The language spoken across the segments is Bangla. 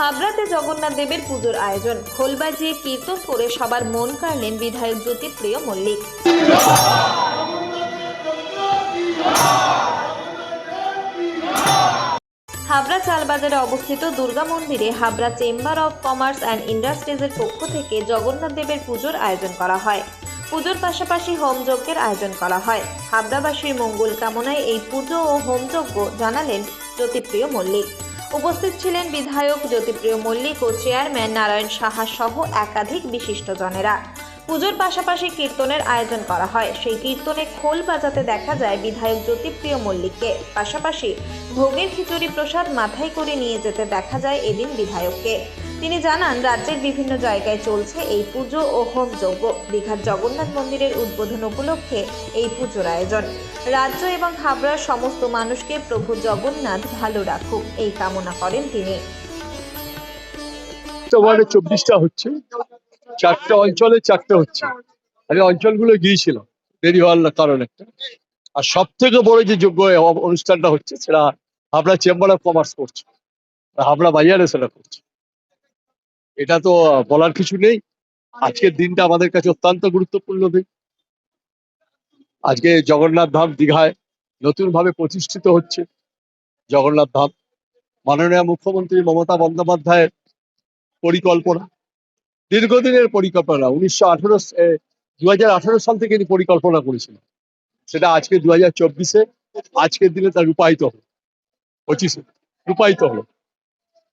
হাবড়াতে জগন্নাথ দেবের পুজোর আয়োজন। খোল বাজিয়ে কীর্তন করে সবার মন কাড়লেন বিধায়ক জ্যোতিপ্রিয় মল্লিক। হাবড়া চালবাজারে অবস্থিত দুর্গা মন্দিরে Habra chamber of commerce and ইন্ডাস্ট্রিজের পক্ষ থেকে জগন্নাথ দেবের পুজোর আয়োজন করা হয়। পুজোর পাশাপাশি হোমযজ্ঞের আয়োজন করা হয়। হাবড়াবাসীর মঙ্গল কামনায় এই পুজো ও হোমযজ্ঞ জানালেন জ্যোতিপ্রিয় মল্লিক। উপস্থিত ছিলেন বিধায়ক জ্যোতিপ্রিয় মল্লিক ও চেয়ারম্যান নারায়ণ সাহা সহ একাধিক বিশিষ্টজনেরা পুজোর পাশাপাশি কীর্তনের আয়োজন করা হয়। সেই কীর্তনে খোল বাজাতে দেখা যায় বিধায়ক জ্যোতিপ্রিয় মল্লিককে। পাশাপাশি ভোগের খিচুড়ি প্রসাদ মাথায় করে নিয়ে যেতে দেখা যায় এদিন বিধায়ককে। তিনি জানান, রাজ্যের বিভিন্ন জায়গায় চলছে এই পুজো ও হোমযজ্ঞ দীঘার জগন্নাথ মন্দিরের উদ্বোধন উপলক্ষে এই পুজোর আয়োজন। রাজ্য এবং হাবড়ার সমস্ত মানুষকে প্রভু জগন্নাথ ভালো রাখুক, এই কামনা করেন তিনি। ওয়ার্ডে চব্বিশটা হচ্ছে। চারটা অঞ্চলে চারটে হচ্ছে। আমি অঞ্চলগুলো গিয়েছিলাম দেরি হওয়ার কারণ একটা। আর সব থেকে বড় যে যোগ্য অনুষ্ঠানটা হচ্ছে, সেটা হাবড়া চেম্বার অফ কমার্স করছে। হাবড়া বাজারে সেটা করছে। এটা তো বলার কিছু নেই। আজকের দিনটা আমাদের কাছে অত্যন্ত গুরুত্বপূর্ণ দিন। আজকে জগন্নাথ ধাম দীঘায় নতুন ভাবে প্রতিষ্ঠিত হচ্ছে জগন্নাথ ধাম। মাননীয় মুখ্যমন্ত্রী মমতা বন্দ্যোপাধ্যায়ের পরিকল্পনা। দীর্ঘদিনের পরিকল্পনা, উনিশশো আঠারো দু সাল থেকে তিনি পরিকল্পনা করেছিলেন। সেটা আজকে দু হাজার চব্বিশে, আজকের দিনে তা রূপায়িত হলো। পঁচিশে, রূপায়িত হলো।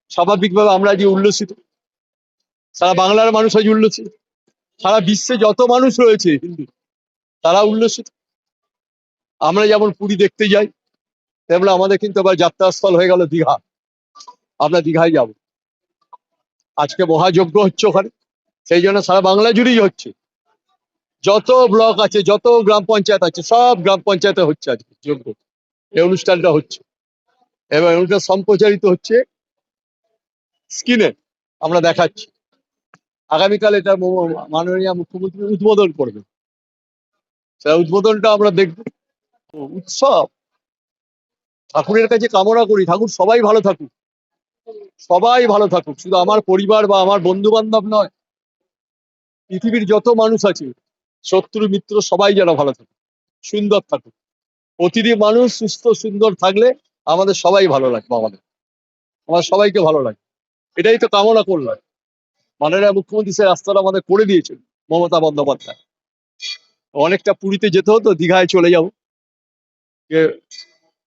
স্বাভাবিকভাবে আমরা আজ উল্লসিত সারা বাংলার মানুষ আজ উল্লসিত। সারা বিশ্বে যত মানুষ রয়েছে হিন্দু, তারা উল্লসিত। আমরা যেমন পুরী দেখতে যাই, তেমন আমাদের কিন্তু আবার যাত্রাস্থল হয়ে গেল দীঘা। আমরা দীঘায় যাব। আজকে মহাযজ্ঞ হচ্ছে ওখানে, সেই জন্য সারা বাংলা জুড়েই হচ্ছে। যত ব্লক আছে, যত গ্রাম পঞ্চায়েত আছে, সব গ্রাম পঞ্চায়েতে হচ্ছে আজকে যজ্ঞ। এই অনুষ্ঠানটা হচ্ছে। এবং অনুষ্ঠান সম্প্রচারিত হচ্ছে স্ক্রিনে। আমরা দেখাচ্ছি। আগামীকাল এটা মাননীয় মুখ্যমন্ত্রী উদ্বোধন করবে উদ্বোধনটা আমরা দেখব। উৎসব, ঠাকুরের কাছে কামনা করি। ঠাকুর সবাই ভালো থাকুক। সবাই ভালো থাকুক। শুধু আমার পরিবার বা আমার বন্ধু বান্ধব নয়, পৃথিবীর যত মানুষ আছে, শত্রু, মিত্র, সবাই যেন ভালো থাকুক, সুন্দর থাকুক। প্রতিটি মানুষ সুস্থ, সুন্দর থাকলে আমাদের সবাই ভালো লাগবে আমাদের। আমার সবাইকে ভালো লাগে। এটাই তো কামনা করলাম। মাননীয় মুখ্যমন্ত্রী সে রাস্তাটা আমাদের করে দিয়েছেন, মমতা বন্দ্যোপাধ্যায়। অনেকটা পুরীতে যেতে হতো, দীঘায় চলে যাব।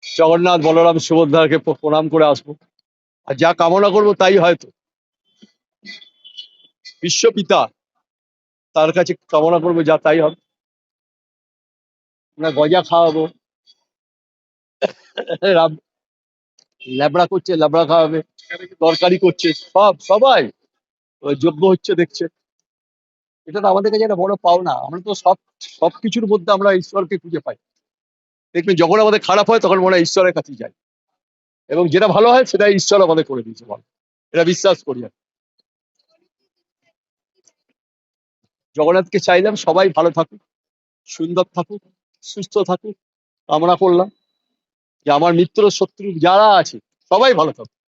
জগন্নাথ বলরাম সুভদ্রাকে প্রণাম করে আসব। আর যা কামনা করব তাই হয়তো। বিশ্বপিতা তার কাছে কামনা করব যা তাই হবে। আমরা গজা খাওয়াবো। ল্যাবড়া করছে, ল্যাবড়া খাওয়াবে, তরকারি করছে, সব, সবাই। যজ্ঞ হচ্ছে দেখছে। এটা তো আমাদের কাছে একটা বড় পাওনা। আমরা তো সব সব কিছুর মধ্যে আমরা ঈশ্বরকে খুঁজে পাই। দেখবেন যখন আমাদের খারাপ হয়, তখন মনে হয় ঈশ্বরের কাছে যাই। এবং যেটা ভালো হয়, সেটাই ঈশ্বর আমাদের করে দিয়েছে, বল। এটা বিশ্বাস করি আমি। জগন্নাথকে চাইলাম সবাই ভালো থাকুক, সুন্দর থাকুক, সুস্থ থাকুক, কামনা করলাম। যে আমার মিত্র, শত্রু যারা আছে, সবাই ভালো থাকুক।